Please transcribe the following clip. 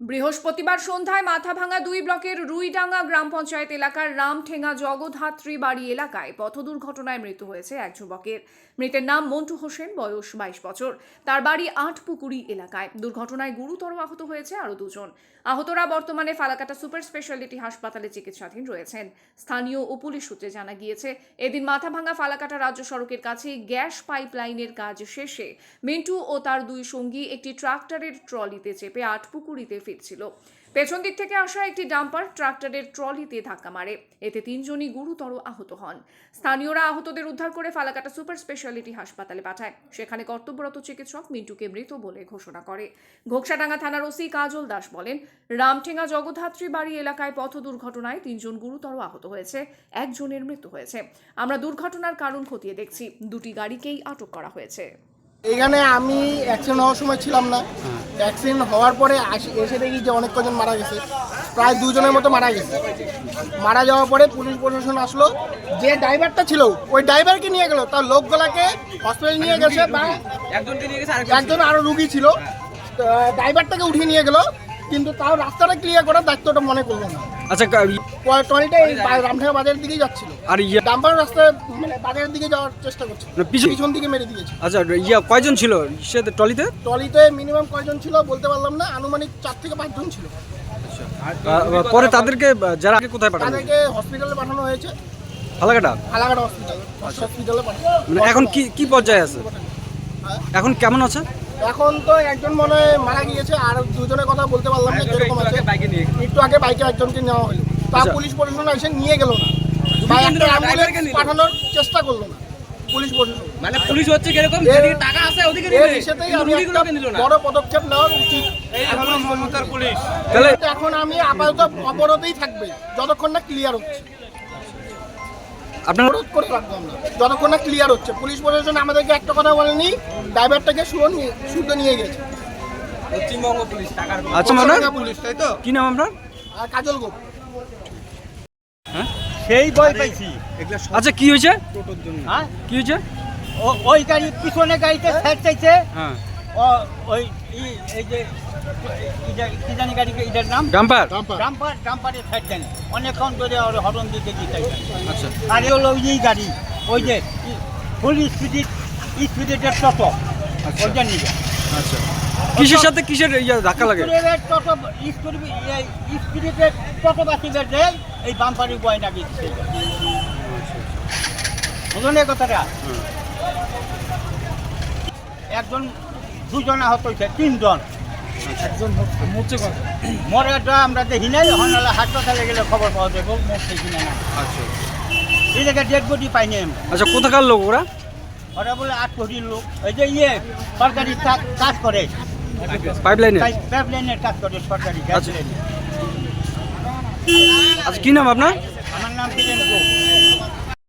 বৃহস্পতিবার সন্ধ্যায় মাথাভাঙা দুই ব্লকের রুইডাঙ্গা গ্রাম পঞ্চায়েত এলাকার রামঠেঙ্গা জগধাত্রী বাড়ি এলাকায় পথ দুর্ঘটনায় মৃত্যু হয়েছে এক যুবকের। মৃতের নাম মন্টু হোসেন, বয়স বাইশ বছর। তার বাড়ি আটপুকুরি এলাকায়। দুর্ঘটনায় গুরুতর আহত হয়েছে আরও দুজন। আহতরা বর্তমানে ফালাকাটা সুপার স্পেশালিটি হাসপাতালে চিকিৎসাধীন রয়েছেন। স্থানীয় ও পুলিশ সূত্রে জানা গিয়েছে, এদিন মাথাভাঙা ফালাকাটা রাজ্য সড়কের কাছে গ্যাস পাইপলাইনের কাজ শেষে মিন্টু ও তার দুই সঙ্গী একটি ট্রাক্টরের ট্রলিতে চেপে আটপুকুরিতে ফিরছিল পেছন দিক থেকে আসা একটি ডাম্পার ট্রাক্টরের ট্রলিতে ধাক্কা মারে। এতে তিনজনই গুরুতর আহত হন। স্থানীয়রা আহতদের উদ্ধার করে ফালাকাটা সুপার স্পেশালিটি হাসপাতালে পাঠায়। সেখানে কর্তব্যরত চিকিৎসক মিন্টুকে মৃত বলে ঘোষণা করে। ঘোকসাডাঙ্গা থানার ওসি কাজল দাস বলেন রামঠেঙ্গা জগধাত্রী বাড়ি এলাকায় পথ দুর্ঘটনায় তিনজন গুরুতর আহত হয়েছে একজনের মৃত্যু হয়েছে। আমরা দুর্ঘটনার কারণ খতিয়ে দেখছি। দুটি গাড়িকেই আটক করা হয়েছে। এখানে আমি অ্যাক্সিডেন্ট হওয়ার সময় ছিলাম না। অ্যাক্সিডেন্ট হওয়ার পরে আসি- এসে দেখি যে অনেক কজন মারা গেছে। প্রায় দুজনের মতো মারা গেছে। মারা যাওয়ার পরে পুলিশ প্রশাসন আসলো। যে ড্রাইভারটা ছিল ওই ড্রাইভারকে নিয়ে গেল। তার লোকগুলাকে হসপিটালে নিয়ে গেছে বা একজন আরও রুগী ছিল। ড্রাইভারটাকে উঠিয়ে নিয়ে গেল। কিন্তু তাও রাস্তাটা ক্লিয়ার করার দায়িত্বটা মনে করল না। আচ্ছা ট্রলিটা এই বাজারের দিকেই যাচ্ছিল। আর ইয়ে ডাম্পার রাস্তায় মানে বাজারের দিকে যাওয়ার চেষ্টা করছে না, পিছন- পিছন দিকে মেরে দিয়েছে। আচ্ছা ইয়া কয়জন ছিল? সে ট্রলিতে? ট্রলিতে মিনিমাম কয়জন ছিল বলতে পারলাম না আনুমানিক চার থেকে পাঁচজন ছিল। পরে তাদেরকে যারা আগে কোথায় পাঠানো তাদেরকে হসপিটালে পাঠানো হয়েছে। ফালাকাটা ফালাঘাট হসপিটাল হসপিটালে পাঠানো মানে এখন কি কি পর্যায়ে আছে? এখন কেমন আছে? এখন তো একজন মনে হয় মারা গিয়েছে আর দুজনের কথা বলতে পারলাম না কীরকম আছে। একটু আগে বাইকে একজনকে নেওয়া হলো। তা আচ্ছা। পুলিশ প্রশাসন এসে নিয়ে গেল না। বা একটা অ্যাম্বুলেন্স পাঠানোর চেষ্টা করল না পুলিশ প্রশাসন। মানে পুলিশ হচ্ছে কীরকম? যেদিকে টাকা আছে ওদিকে আমি একটা বড় পদক্ষেপ নেওয়া উচিত। এখন আমি আপাতত অবরোধেই থাকবে যতক্ষণ না ক্লিয়ার হচ্ছে। আপনার অবরোধ করে রাখব আমরা। যতক্ষণ না ক্লিয়ার হচ্ছে। পুলিশ প্রশাসন আমাদেরকে একটা কথা বলেনি ড্রাইভারটাকে শুধু নিয়ে শুধু নিয়ে গেছে। পশ্চিমবঙ্গ পুলিশ টাকার আচ্ছা মানে পুলিশ তাই তো? কি নাম আপনার? আর কাজল গোপ সেই বই পাইছি। আচ্ছা কি হয়েছে? হ্যাঁ? কি হয়েছে? ওই গাড়ি পিছনে গাড়িতে সাইড চাইছে। হ্যাঁ। ও ওই এই যে কি জানি গাড়ি এটার নাম? ডাম্পার। ডাম্পার। ডাম্পারের সাইড দেন অনেকক্ষণ ধরে হরন দিতে দিতে আচ্ছা। আর হলো ওই গাড়ি। ওই যে ফুল স্পিডে নিয়ে আচ্ছা। কিসের সাথে কিসের ধাক্কা লাগে? এই বাম্পারি দিচ্ছে বুঝলেন কথাটা? একজন দুজন আহত হয়েছে তিনজন। একজন মরে তো আমরা দেখি নাই এখন হলে হাসপাতালে গেলে খবর পাওয়া যাব মরছে কিনা না আচ্ছা। এই জায়গায় ডেড বডি পাইনি আমরা। আচ্ছা কোথাকার লোক ওরা? ওরা বলে আট কোটির লোক। এই যে ইয়ে সরকারি কাজ করে। পাইপ লাইনে পাইপ কাজ করে সরকারি আচ্ছা। আচ্ছা কি নাম আপনার? আমার নাম